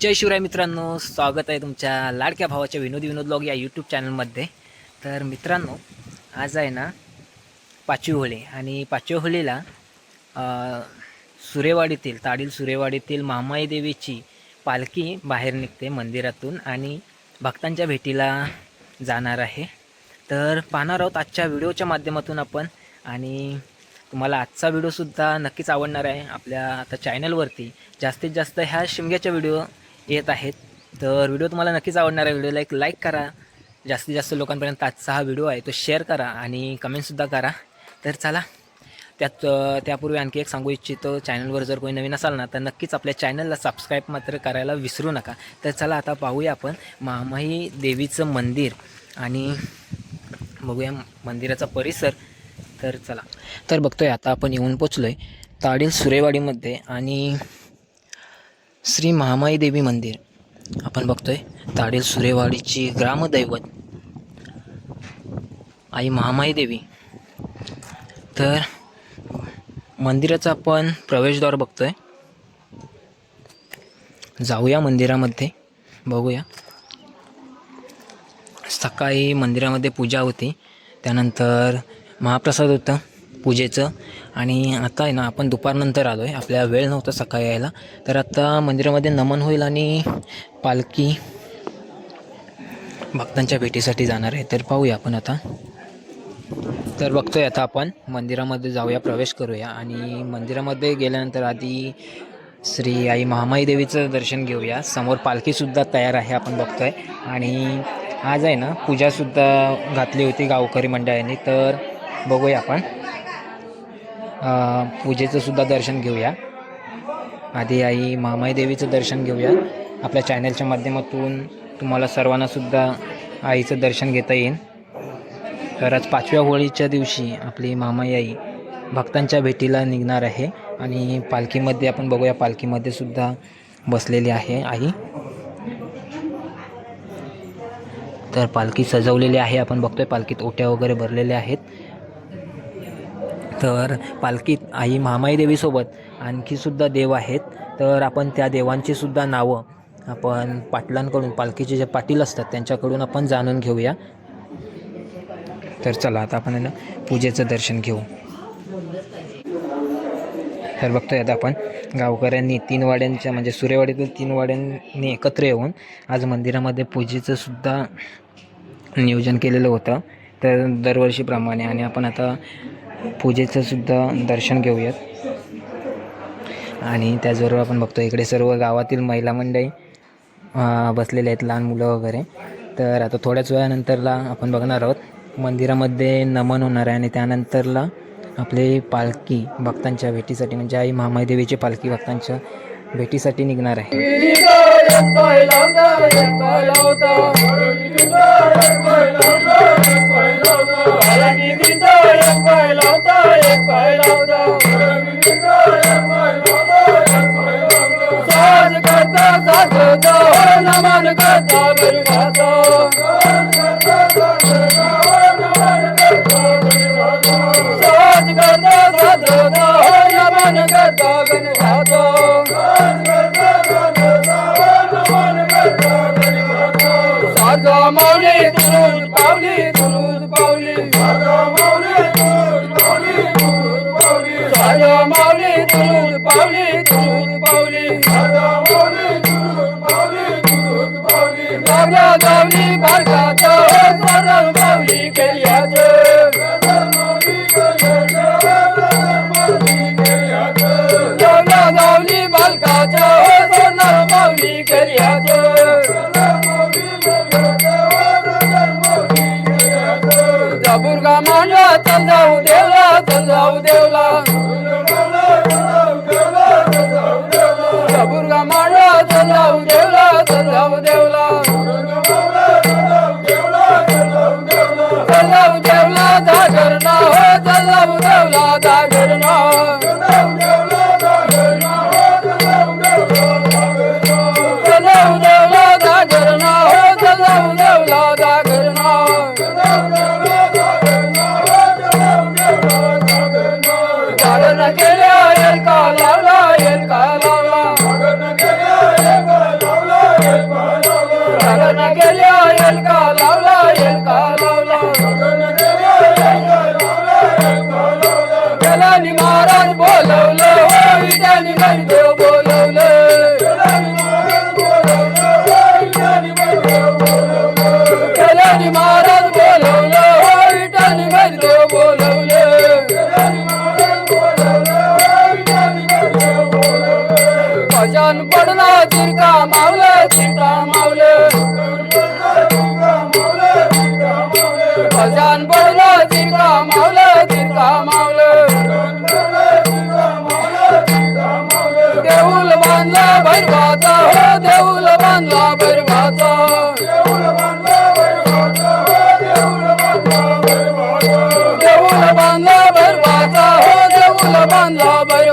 जय शिवराय मित्रांनो स्वागत आहे तुमच्या लाडक्या भावाच्या विनोदी विनोद ब्लॉग या यूट्यूब चॅनलमध्ये तर मित्रांनो आज आहे ना पाचवी होळी आणि पाचवी होळीला सुरेवाडीतील ताडील सुरेवाडीतील महामाई देवीची पालखी बाहेर निघते मंदिरातून आणि भक्तांच्या भेटीला जाणार आहे. तर पाहणार आहोत आजच्या व्हिडिओच्या माध्यमातून आपण आणि तुम्हाला आजचा व्हिडिओसुद्धा नक्कीच आवडणार आहे. आपल्या आता चॅनलवरती जास्तीत जास्त ह्या शिमग्याच्या व्हिडिओ येत आहेत. तर व्हिडिओ तुम्हाला नक्कीच आवडणार आहे. व्हिडिओला एक लाईक करा. जास्तीत जास्त लोकांपर्यंत आजचा हा व्हिडिओ आहे तो शेअर करा आणि कमेंटसुद्धा करा. तर चला त्यात त्यापूर्वी आणखी एक सांगू इच्छितो चॅनलवर जर कोणी नवीन असाल ना तर नक्कीच आपल्या चॅनलला सबस्क्राईब मात्र करायला विसरू नका. तर चला आता पाहूया आपण महामाई देवीचं मंदिर आणि बघूया मंदिराचा परिसर. तर चला. तर बघतोय आता आपण येऊन पोचलो आहे ताडील सुरेवाडीमध्ये आणि श्री महामाई देवी मंदिर. आपण बघतोय ताडील सुरेवाडीची ग्रामदैवत. आई महामाई देवी. तर मंदिराचा आपण प्रवेशद्वार बघतोय. जाऊया मंदिरामध्ये बघूया. सकाळी मंदिरामध्ये पूजा होती त्यानंतर महाप्रसाद होतं. पूजेचं. आणि आता आहे ना आपण दुपारनंतर आलो आहे आपल्या वेळ नव्हता सकाळी यायला. तर आता मंदिरामध्ये नमन होईल आणि पालखी भक्तांच्या भेटीसाठी जाणार आहे. तर पाहूया आपण आता. तर बघतोय आता आपण मंदिरामध्ये जाऊया प्रवेश करूया. आणि मंदिरामध्ये गेल्यानंतर आधी श्री आई महामाई देवीचं दर्शन घेऊया. समोर पालखीसुद्धा तयार आहे आपण बघतोय. आणि आज आहे ना पूजासुद्धा घातली होती गावकरी मंडळाने. तर बघूया आपण. पूजेचं सुद्धा दर्शन घेऊया. आधी आई मामाई देवीचं दर्शन घेऊया. आपल्या चॅनलच्या माध्यमातून तुम्हाला सर्वांनासुद्धा आईचं दर्शन घेता येईल. तर आज पाचव्या होळीच्या दिवशी आपली मामाई आई भक्तांच्या भेटीला निघणार आहे आणि पालखीमध्ये आपण बघूया पालखीमध्ये सुद्धा बसलेली आहे आई. तर पालखी सजवलेली आहे आपण बघतोय पालखीत ओट्या वगैरे भरलेल्या आहेत. तर पालखीत आई महामाई देवीसोबत आणखीसुद्धा देव आहेत. तर आपण त्या देवांचीसुद्धा नावं आपण पाटलांकडून पालखीचे जे पाटील असतात त्यांच्याकडून आपण जाणून घेऊया. तर चला आता आपण आहे ना पूजेचं दर्शन घेऊ. तर बघतोय आता आपण गावकऱ्यांनी तीन वाड्यांच्या म्हणजे सूर्यवाडीतील तीन वाड्यांनी एकत्र येऊन आज मंदिरामध्ये पूजेचं सुद्धा नियोजन केलेलं होतं. तर दरवर्षीप्रमाणे आणि आपण आता पूजेचं सुद्धा दर्शन घेऊयात. आणि त्याचबरोबर आपण बघतो इकडे सर्व गावातील महिला मंडळी बसलेले आहेत लहान मुलं वगैरे. तर आता थोड्याच वेळानंतरला आपण बघणार आहोत. मंदिरामध्ये नमन होणार आहे आणि त्यानंतरला आपली पालखी भक्तांच्या भेटीसाठी म्हणजे आई महामाईदेवीची पालखी भक्तांच्या भेटीसाठी निघणार आहे. नमन करता बरगाता साज देवला जागरणा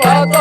我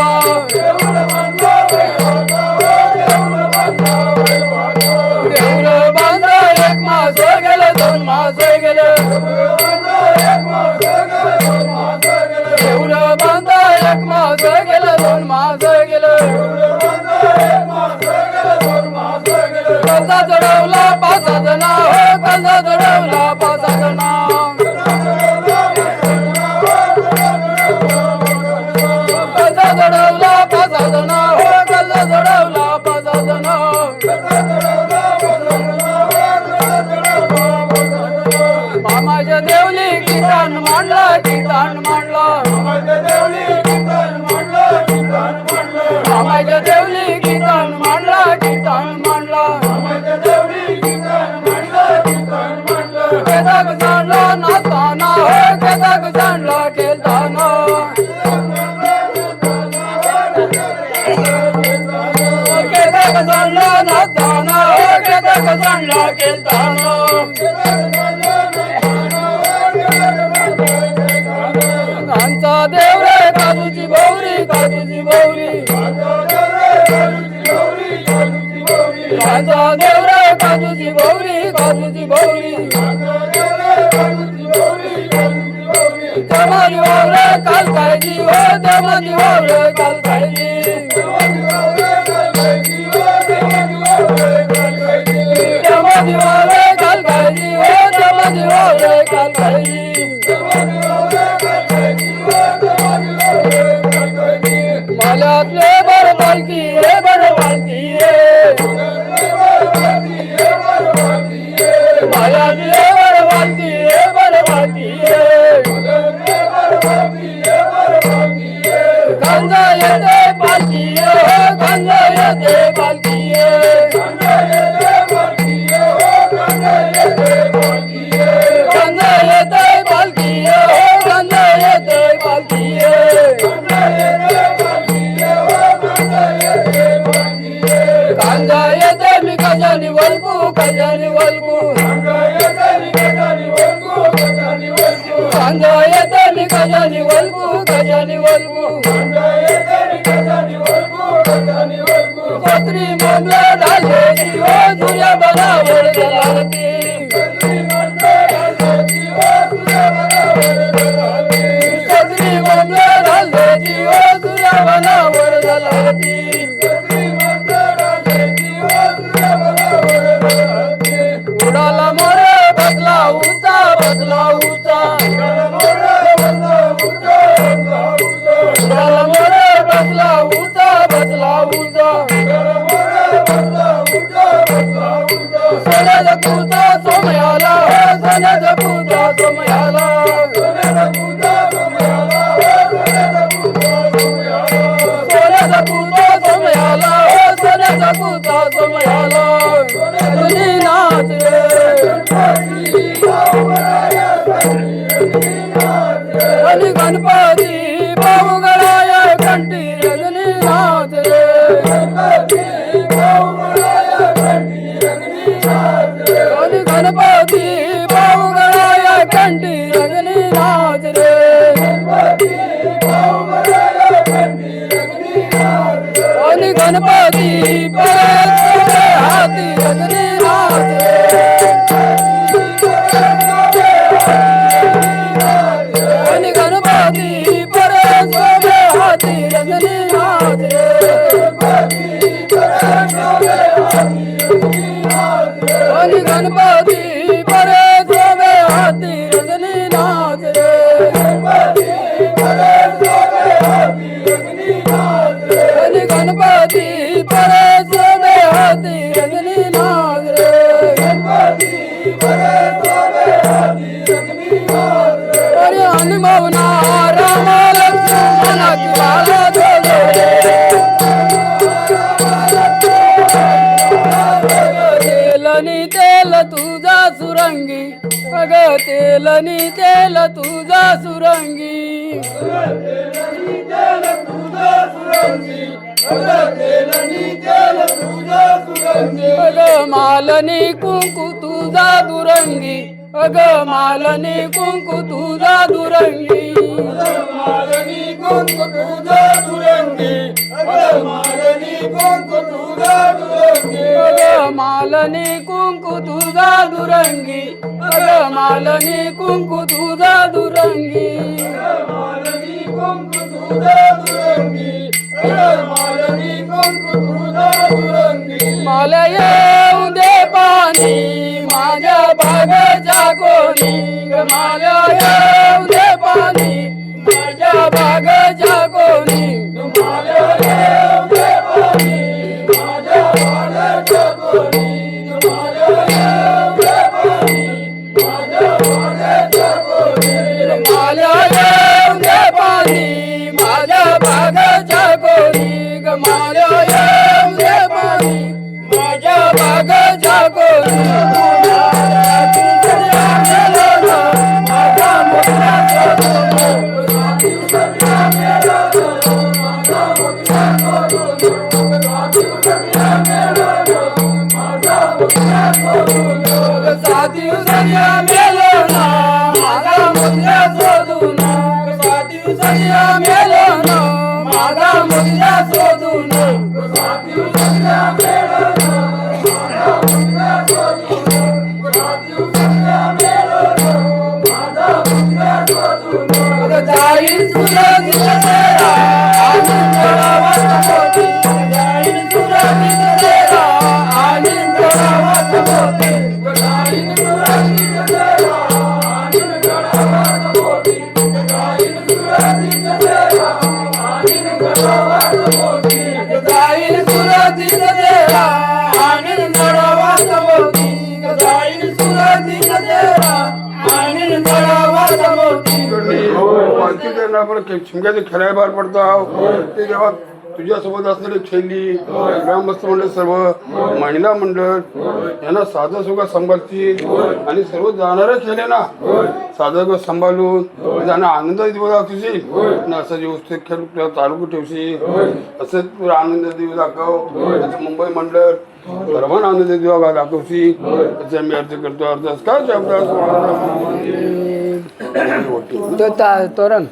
কাঁচা দেওরা কাঁদুজি বৌরি কাঁদুজি বৌরি। তেমনি ওরে কালকাজি ও তেমনি ওরে কালকা okay. तेलनी तेल तुझा सुरंगी. अग मालनी तेल तुझा सुरंगी. अग मालनी कुंकू तुझा दुरंगी. मालनी कुंकू तुझा दुरंगी. मालनी कुंकू तुझा दुरंगी. अग मालनी कुंकू तुझा दुरंगी अग मालनी कुंकू तुझा दुरंगी मालनी कुंकू आपण शिमग्याचे खेळायला बाहेर पडतो आहोत. ते जेव्हा तुझ्यासोबत असलेली खेळली ग्रामस्थ मंडळ सर्व महिला मंडळ यांना साधं सुद्धा सांभाळतील आणि सर्व जाणारे खेळले ना साधं सुख सांभाळून त्यांना आनंद दिवस दाखवशील. आणि असं व्यवस्थित खेळ तालुका चालू ठेवशी असं तुला आनंद दिवस दाखव. त्याचं मुंबई मंडळ सर्वांना आनंद दिवस दाखवशी त्याची आम्ही अर्ज करतो. अर्ज काय शब्द? तोरण.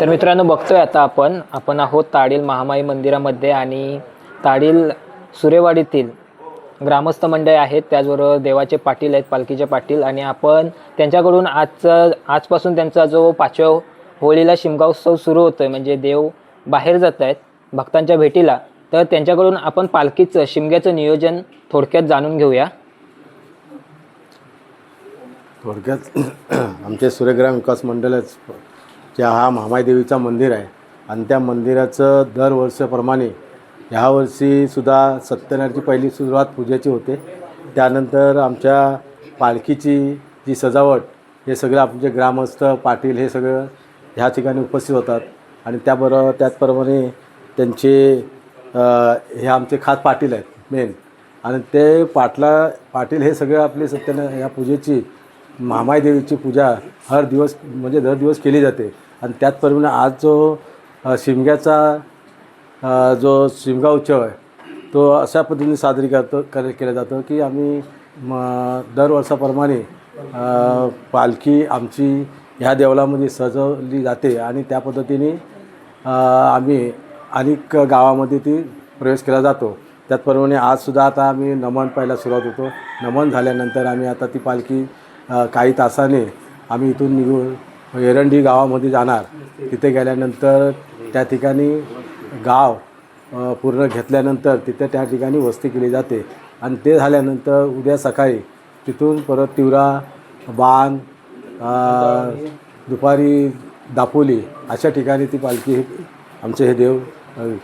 तर मित्रांनो बघतोय आता आपण. आपण आहोत ताडील महामाई मंदिरामध्ये आणि ताडील सुरेवाडीतील ग्रामस्थ मंडळ आहेत. त्याचबरोबर देवाचे पाटील आहेत पालखीचे पाटील आणि आपण त्यांच्याकडून आजचं आजपासून त्यांचा जो पाचव्या होळीला शिमगा उत्सव सुरू होतोय म्हणजे देव बाहेर जात आहेत भक्तांच्या भेटीला तर त्यांच्याकडून आपण पालखीचं शिमग्याचं नियोजन थोडक्यात जाणून घेऊया. थोडक्यात आमचे सूर्यग्राम विकास मंडळच की हा महामाईदेवीचा मंदिर आहे. आणि त्या मंदिराचं दरवर्षाप्रमाणे ह्या वर्षीसुद्धा सत्यनारायणची पहिली सुरुवात पूजेची होते. त्यानंतर आमच्या पालखीची जी सजावट हे सगळं आमचे ग्रामस्थ पाटील हे सगळं ह्या ठिकाणी उपस्थित होतात. आणि त्याबरोबर त्याचप्रमाणे त्यांचे हे आमचे खास पाटील आहेत मेन आणि ते पाटला पाटील हे सगळं आपले सत्यनारायण ह्या पूजेची महामाईदेवीची पूजा हर दिवस म्हणजे दर दिवस केली जाते. आणि त्याचप्रमाणे आज जो शिमग्याचा जो शिमगा उत्सव आहे तो अशा पद्धतीने साजरी करतो कर केला जातो की आम्ही म दर वर्षाप्रमाणे पालखी आमची ह्या देवळामध्ये सजवली जाते आणि त्या पद्धतीने आम्ही अनेक गावामध्ये ती प्रवेश केला जातो. त्याचप्रमाणे आजसुद्धा आता आम्ही नमन पाहायला सुरुवात होतो. नमन झाल्यानंतर आम्ही आता ती पालखी काही तासाने आम्ही इथून निघून एरंडी गावामध्ये जाणार. तिथे गेल्यानंतर त्या ठिकाणी गाव पूर्ण घेतल्यानंतर तिथे त्या ठिकाणी वस्ती केली जाते. आणि ते झाल्यानंतर उद्या सकाळी तिथून परत तिवरा बाण दुपारी दापोली अशा ठिकाणी ती पालखी आमचे हे देव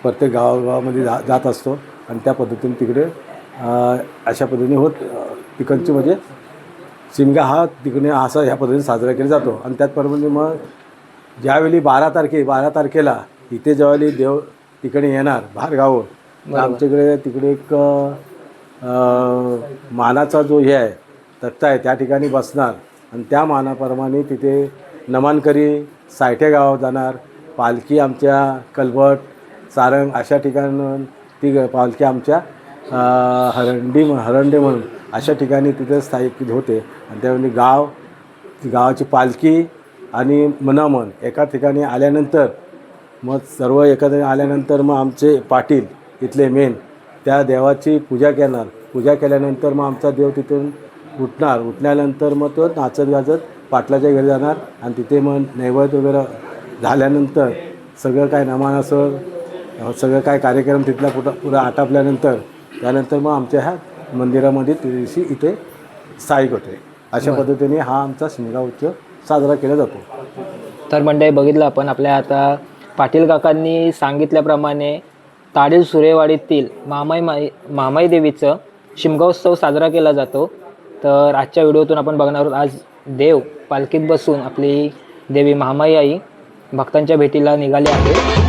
प्रत्येक गावागावामध्ये जा जात असतो. आणि त्या पद्धतीने तिकडे अशा पद्धतीने होत तिकडची म्हणजे शिमगा हा तिकडे असा ह्या पद्धतीने साजरा केला जातो. आणि त्याचप्रमाणे मग ज्यावेळी बारा तारखे बारा तारखेला इथे ज्यावेळी देव तिकडे येणार बाहेर गावून तर आमच्याकडे तिकडे एक मानाचा जो हे आहे तख्ता आहे त्या ठिकाणी बसणार. आणि त्या मानाप्रमाणे तिथे नमनकरी सायठे गावात जाणार. पालखी आमच्या कलबट सारंग अशा ठिकाणून ती पालखी आमच्या हरंडी हरंडे म्हणून. अशा ठिकाणी तिथे स्थायिक होते. आणि त्यावेळी गाव गावाची पालखी आणि मनामन एका ठिकाणी आल्यानंतर मग सर्व एका ठिकाणी आल्यानंतर मग आमचे पाटील इथले मेन त्या देवाची पूजा करणार. पूजा केल्यानंतर मग आमचा देव तिथून उठणार. उठल्यानंतर मग तो नाचत गाजत पाटलाच्या घरी जाणार. आणि तिथे मग नैवेद्य वगैरे झाल्यानंतर सगळं काय नमान असं सगळं काय कार्यक्रम तिथला पुढं पुढं आटापल्यानंतर त्यानंतर मग आमच्या ह्या मंदिरामध्ये त्या दिवशी इथे स्थायिक होते अशा पद्धतीने हा आमचा शिमगा उत्सव साजरा केला जातो. तर मंडळी बघितलं आपण आपल्या आता पाटील काकांनी सांगितल्याप्रमाणे ताडील सुरेवाडीतील मामाई माई मामाई देवीचं शिमगोत्सव साजरा केला जातो. तर आजच्या व्हिडिओतून आपण बघणार आहोत आज देव पालखीत बसून आपली देवी महामाई आई भक्तांच्या भेटीला निघाली आहे.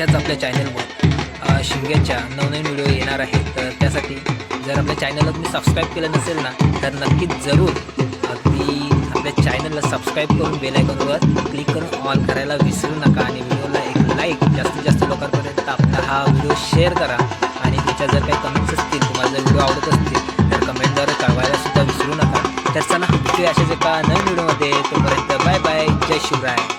अशाच आपल्या चॅनलवर शिंग्याच्या नवनवीन व्हिडिओ येणार आहेत. तर त्यासाठी जर आपल्या चॅनलला तुम्ही सबस्क्राईब केलं नसेल ना तर नक्कीच जरूर अगदी आपल्या चॅनलला सबस्क्राईब करून बेलायकॉनवर क्लिक करून ऑल करायला विसरू नका आणि व्हिडिओला एक लाईक जास्तीत जास्त लोकांपर्यंत आपला हा व्हिडिओ शेअर करा. आणि त्याच्या जर काही कमेंट्स असतील तुम्हाला जर व्हिडिओ आवडत असतील तर कमेंटद्वारे कळवायला सुद्धा विसरू नका. तर चला भेटूया अशाच एका नवीन व्हिडिओमध्ये तोपर्यंत बाय बाय जय शिवराय.